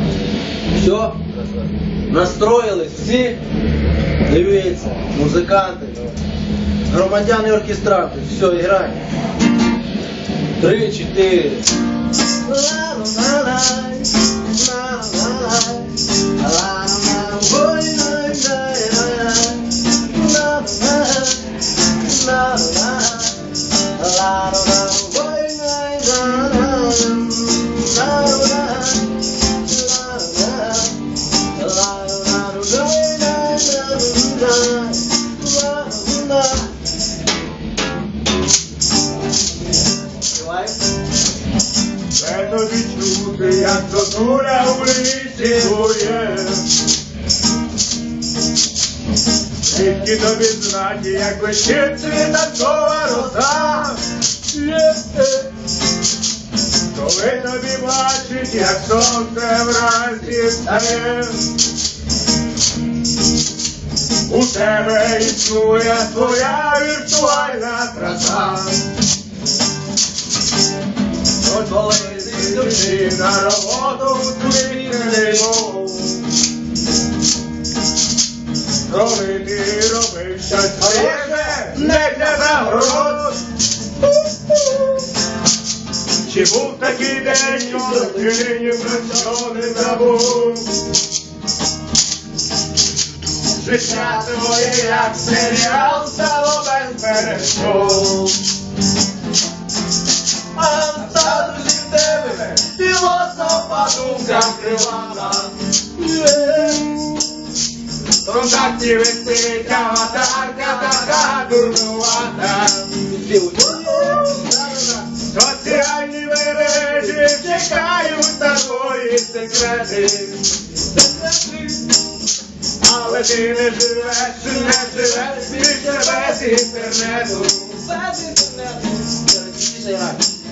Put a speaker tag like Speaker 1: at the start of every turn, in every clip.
Speaker 1: знімати. Все? Настроїлись всі? Дивіться, музиканти, громадяни оркестранти, все, грай. Три, чотири.
Speaker 2: Це тобі чути, як зозуля в лісі гує. Звідки тобі знати, як блищить світанкова роса? Є. Коли тобі бачить, як сонце вранці встає. У тебе існує твоя віртуальна краса. От душі на роботу мов. Коли щось хороше, не для нагород. Чи був такий день, коли ні про що не забув? Життя твоє, як серіал, стало без перешкод.
Speaker 1: Тебе філософа думка крилата.
Speaker 2: Контакті висить аватарка така дурнувата. Соціальні мережі чекають на твої секрети. Але ти не живеш, не живеш більше без інтернету. Інтернет. Інтернет.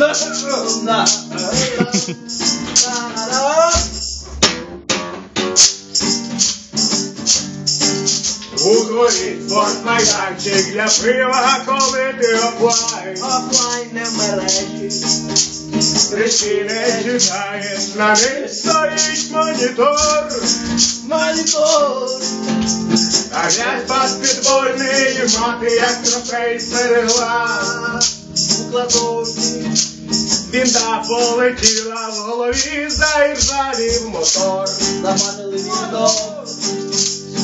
Speaker 1: у туалет.
Speaker 2: У дворі для пива, коли ти оплай.
Speaker 1: Офлайн не мережі.
Speaker 2: Тричі не читаєш, на них стоїть монітор.
Speaker 1: Монітор.
Speaker 2: А м'яч баскетбольний мати як трофей зберегла.
Speaker 1: У кладовці.
Speaker 2: Бінта полетіла в голові, заіржавів мотор.
Speaker 1: Заманили відео.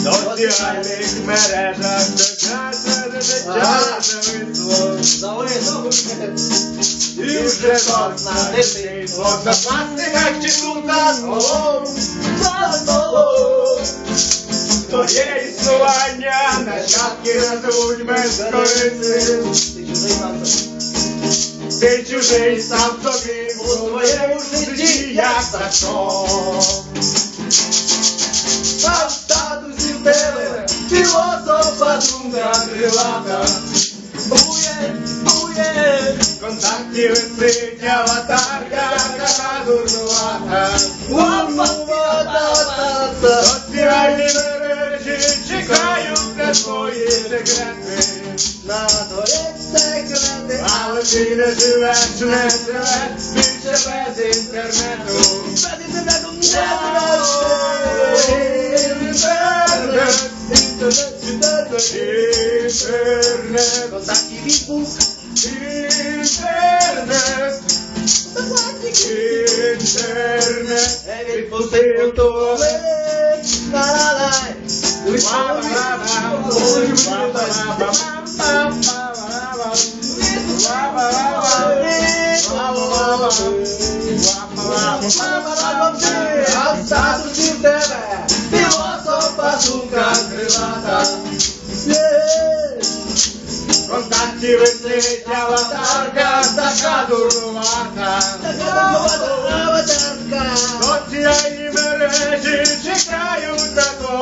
Speaker 2: В соціальних мережах дочасне життя зависло.
Speaker 1: Зависло.
Speaker 2: І вже точно десять в однокласниках чи тут на голову.
Speaker 1: За столом.
Speaker 2: Твоє існування нащадки назвуть без кориси.
Speaker 1: Ти чужий танцор.
Speaker 2: Ти чужий сам собі
Speaker 1: У твоєму житті як
Speaker 2: закон.
Speaker 1: А в статусі в тебе філософа думка крилата. Бує, бує.
Speaker 2: Контакті висить аватарка, така дурнувата.
Speaker 1: Ла-ла-ла-ла-ла.
Speaker 2: Соціальні мережі чекають на твої секрети.
Speaker 1: На творець секрети.
Speaker 2: Але ти не живеш, не живеш, більше без інтернету.
Speaker 1: Без інтернету не живеш.
Speaker 2: Інтернет,
Speaker 1: Інтернет, інтернет.
Speaker 2: інтернет,
Speaker 1: А в статусі в тебе філософа думка крилата.
Speaker 2: Аватарка. Соціальні мережі чекають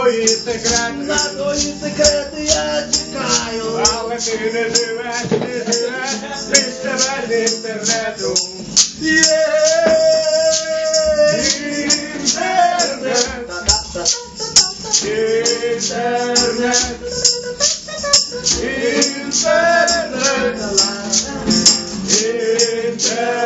Speaker 2: твої секрети.
Speaker 1: На твої секрети я чекаю.
Speaker 2: Але ти не живеш, не живеш, ти себе з інтернету. Інтернет, інтернет, інтернет, інтернет. Відкуси